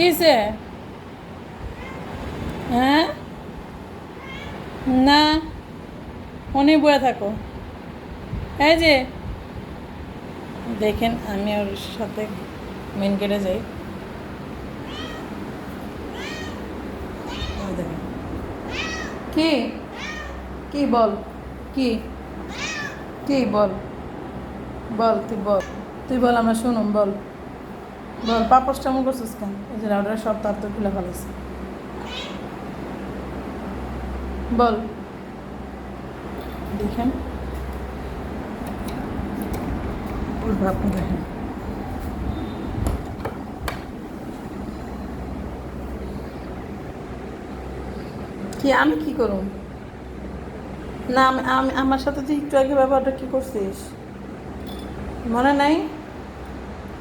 কিসে? হ্যাঁ? না, উনি বয়ে থাকো। এই যে, দেখেন, আমি ওর সাথে মেন গেটে যাই। কি? কি বল? কি? কি বল? বল, তুই বল। তুই বল, আমরা শুনুম বল। বল মনে করছিস কেন? এই যে রাউডার সব তার তো খুলে ফেলেছে। বল। দেখেন। দেখেন। কি, আমি কি করুম না, আমি আমি, আমার সাথে তুই একটু আগে ব্যাপারটা কি করছিস? মনে নাই?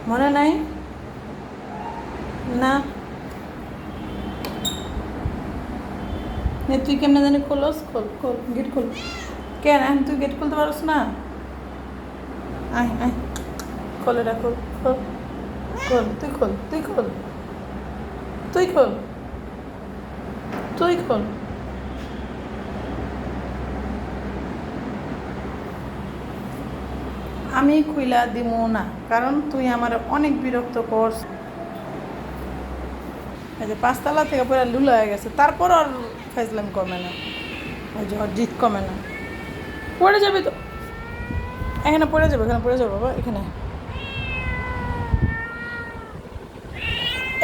মনে নাই? না। তুই কেমনে জানি খোলস? খোল খোল গেট খোল। কেন? এখন তুই গেট খুলতে পারস না? আয় আয়। খোল এটা খোল খোল তুই খোল তুই খোল। তুই খোল। তুই খোল। আমি খুইলা দিব না, কারণ তুই আমার অনেক বিরক্ত করস। এই যে পাঁচতলা থেকে পুরো লুলা হয়ে গেছে। তারপর আর ফাইজলাম কমে না। ওই যে ওর জিত কমে না। পড়ে যাবে তো। এখানে পড়ে যাবে, এখানে পড়ে যাবে বাবা, এখানে।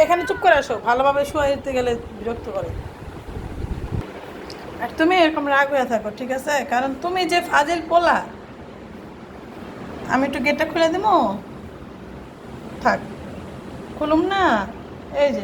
এখানে চুপ করে আসো, ভালোভাবে শুয়াইতে গেলে বিরক্ত করে। আর তুমি এরকম রাগ হয়ে থাকো, ঠিক আছে? কারণ তুমি যে ফাজিল পোলা, আমি একটু গেটটা খুলে দেবো থাক। খুলুম না? এই যে।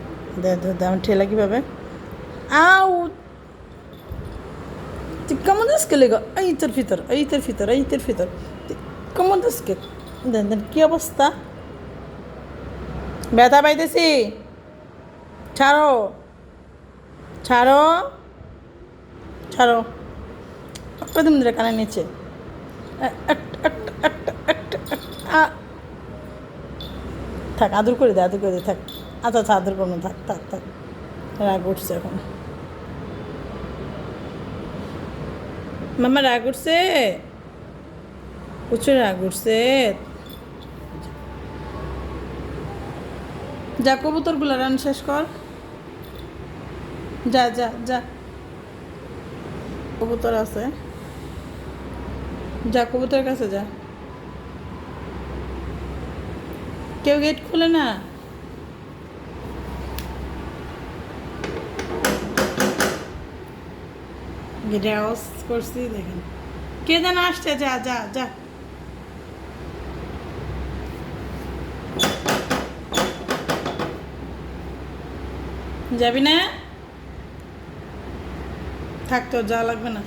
দে দে দে ঠেলা কীভাবে? আউ! কেমন আজকে লেগো? এই তোর ভিতর, এই তোর ভিতর, এই তোর ভিতর। কেমন আজকে দেন দেন, কী অবস্থা? ব্যথা পাইতেছি। ছাড়ো। ছাড়ো। ছাড়ো। কদিন ধরে কানে নিচে। থাক, আদর করে দে, আদর করে দে, থাক। আচ্ছা তাদের কোনো থাক থাক থাক। রাগ উঠছে এখন। মামা, রাগ উঠছে? প্রচুর রাগ উঠছে। যা কবুতরগুলো রান শেষ কর। যা যা যা। কবুতর আছে। যা, কবুতরের কাছে যা। কেউ গেট খুলে না? গেটে করছি, দেখেন। কে যেন আসছে, যা যা যা। যাবি না? থাকতো যা লাগবে না।